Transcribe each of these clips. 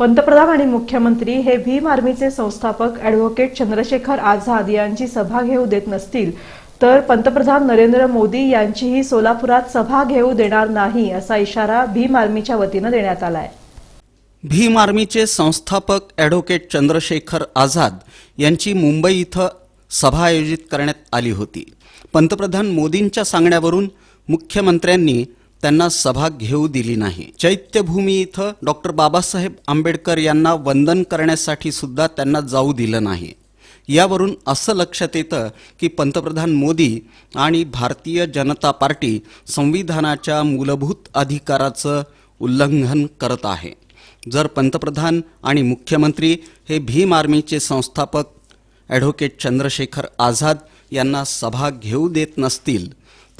पंतप्रधान आणि मुख्यमंत्री हे भीम आर्मीचे संस्थापक ॲडव्होकेट चंद्रशेखर आझाद यांची सभा घेऊ देत नसतील तर पंतप्रधान नरेंद्र मोदी यांचीही सोलापुरात सभा घेऊ देणार नाही असा इशारा भीम आर्मीच्या वतीनं देण्यात आलाय. भीम आर्मीचे संस्थापक ॲडव्होकेट चंद्रशेखर आझाद यांची मुंबई इथं सभा आयोजित करण्यात आली होती. पंतप्रधान मोदींच्या सांगण्यावरून मुख्यमंत्र्यांनी त्यांना सभा घेऊ दिली नाही. चैत्यभूमी इथं डॉक्टर बाबासाहेब आंबेडकर यांना वंदन करण्यासाठी सुद्धा त्यांना जाऊ दिलं नाही. यावरून असं लक्षात येतं की पंतप्रधान मोदी आणि भारतीय जनता पार्टी संविधानाच्या मूलभूत अधिकाराचं उल्लंघन करत आहे. जर पंतप्रधान आणि मुख्यमंत्री हे भीम आर्मीचे संस्थापक ॲडव्होकेट चंद्रशेखर आझाद यांना सभा घेऊ देत नसतील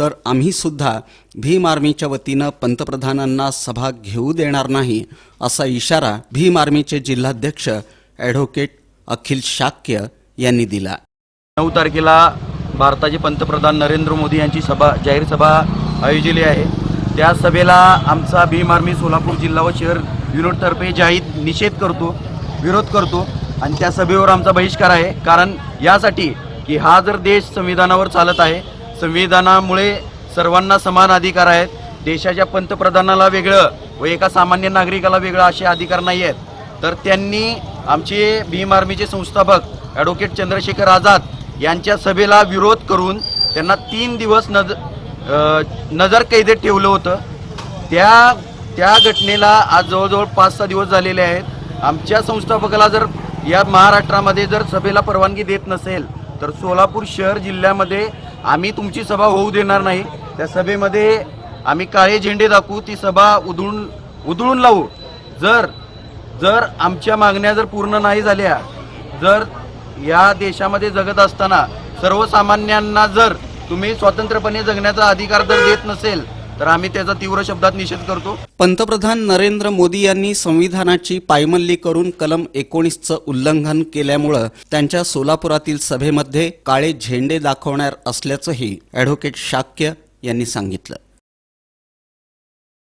तर आम्हीसुद्धा भीम आर्मीच्या वतीनं पंतप्रधानांना सभा घेऊ देणार नाही असा इशारा भीम आर्मीचे जिल्हाध्यक्ष ॲडव्होकेट अखिल शाक्य यांनी दिला. नऊ तारखेला भारताचे पंतप्रधान नरेंद्र मोदी यांची सभा जाहीर सभा आयोजिली आहे. त्या सभेला आमचा भीम आर्मी सोलापूर जिल्हा व शहर युनिटतर्फे जाहीर निषेध करतो विरोध करतो आणि त्या सभेवर आमचा बहिष्कार आहे. कारण यासाठी की हा जर देश संविधानावर चालत आहे संविधानामुळे सर्वांना समान अधिकार आहेत. देशाच्या पंतप्रधानाला वेगळं व एका सामान्य नागरिकाला वेगळं असे अधिकार नाही आहेत तर त्यांनी आमचे भीम आर्मीचे संस्थापक ॲडव्होकेट चंद्रशेखर आझाद यांच्या सभेला विरोध करून त्यांना तीन दिवस नज नजर कैदेत ठेवलं होतं. त्या त्या घटनेला आज जवळजवळ पाच सहा दिवस झालेले आहेत. आमच्या संस्थापकाला जर या महाराष्ट्रामध्ये जर सभेला परवानगी देत नसेल तर सोलापूर शहर जिल्ह्यामध्ये आम्ही तुमची सभा होऊ देणार नाही. त्या सभेमध्ये आम्ही काळे झेंडे दाखवू ती सभा उधळून उधळून लावू. जर जर आमच्या मागण्या जर पूर्ण नाही झाल्या जर या देशामध्ये जगत असताना सर्वसामान्यांना जर तुम्ही स्वतंत्रपणे जगण्याचा अधिकार जर देत नसेल तर आम्ही त्याचा तीव्र शब्दात निषेध करतो. पंतप्रधान नरेंद्र मोदी यांनी संविधानाची पायमल्ली करून कलम एकोणीसचं उल्लंघन केल्यामुळं त्यांच्या सोलापुरातील सभेमध्ये काळे झेंडे दाखवणार असल्याचंही ॲडव्होकेट शाक्य यांनी सांगितलं.